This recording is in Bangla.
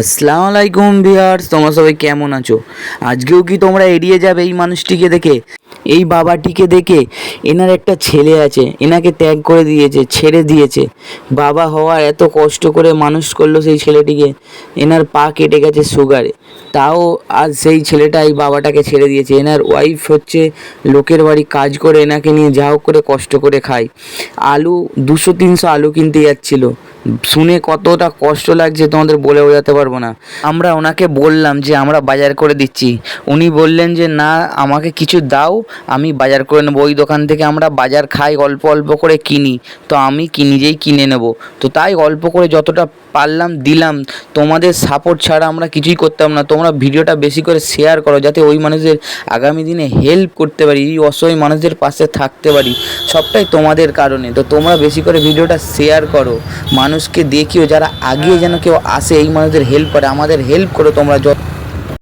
আসসালামু আলাইকুম ভিউয়ার্স, তোমরা সবাই কেমন আছো? আজকেও কি তোমরা এড়িয়ে যাবে এই মানুষটিকে দেখে? এই বাবাটিকে দেখে এনার একটা ছেলে আছে, এনাকে ত্যাগ করে দিয়েছে, ছেড়ে দিয়েছে। বাবা হওয়ার এত কষ্ট করে মানুষ করল সেই ছেলেটিকে, এনার পা কেটে গেছে সুগারে তাও আজ সেই ছেলেটা এই বাবাটাকে ছেড়ে দিয়েছে। এনার ওয়াইফ হচ্ছে, লোকের বাড়ি কাজ করে এনাকে নিয়ে যা হোক করে কষ্ট করে খায়। আলু, দুশো তিনশো আলু কিনতে যাচ্ছিল। শুনে কতটা কষ্ট লাগছে তোমাদের বলে বোঝাতে পারব না। আমরা ওনাকে বললাম যে, আমরা বাজার করে দিচ্ছি। উনি বললেন যে, না, আমাকে কিছু দাও, আমি বাজার করে নেব। ওই দোকান থেকে আমরা বাজার খাই, অল্প অল্প করে কিনি। তো আমি কি, নিজেই কিনে নেব? তো তাই অল্প করে যতটা পারলাম, দিলাম। তোমাদের সাপোর্ট ছাড়া আমরা কিছুই করতাম না। তোমরা ভিডিওটা বেশি করে শেয়ার করো, যাতে ওই মানুষদের আগামী দিনে হেল্প করতে পারি, এই অসহায় মানুষদের পাশে থাকতে পারি। সবটাই তোমাদের কারণে। তো তোমরা বেশি করে ভিডিওটা শেয়ার করো। মানুষকে দেখিও, যারা আগিয়ে যেন কেউ আসে, এই মানুষদের হেল্প করে। আমাদের হেল্প করো তোমরা যত